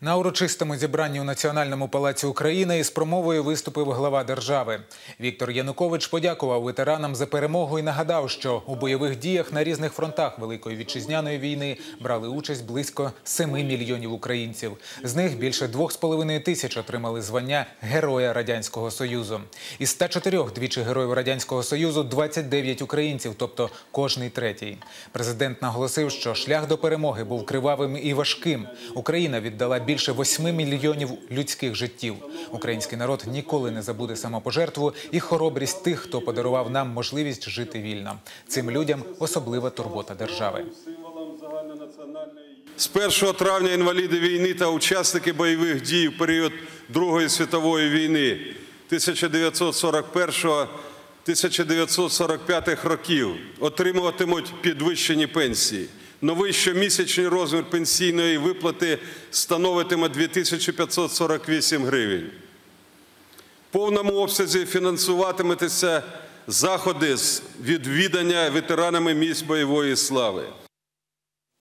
На урочистому зібранні у Національному палаці України із промовою виступив глава держави. Віктор Янукович подякував ветеранам за перемогу і нагадав, що у бойових діях на різних фронтах Великої вітчизняної війни брали участь близько 7 мільйонів українців. З них більше 2,5 тисяч отримали звання Героя Радянського Союзу. Із 104 двічі Героїв Радянського Союзу 29 українців, тобто кожний третій. Президент наголосив, що шлях до перемоги був кривавим і важким. Україна віддала більше 8 мільйонів людських життів. Український народ ніколи не забуде самопожертву і хоробрість тих, хто подарував нам можливість жити вільно. Цим людям особлива турбота держави. З 1 травня інваліди війни та учасники бойових дій в період Другої світової війни 1941-1945 років отримуватимуть підвищені пенсії. Новий щомісячний розмір пенсійної виплати становитиме 2548 гривень. В повному обсязі фінансуватиметься заходи з відвідання ветеранами місць бойової слави.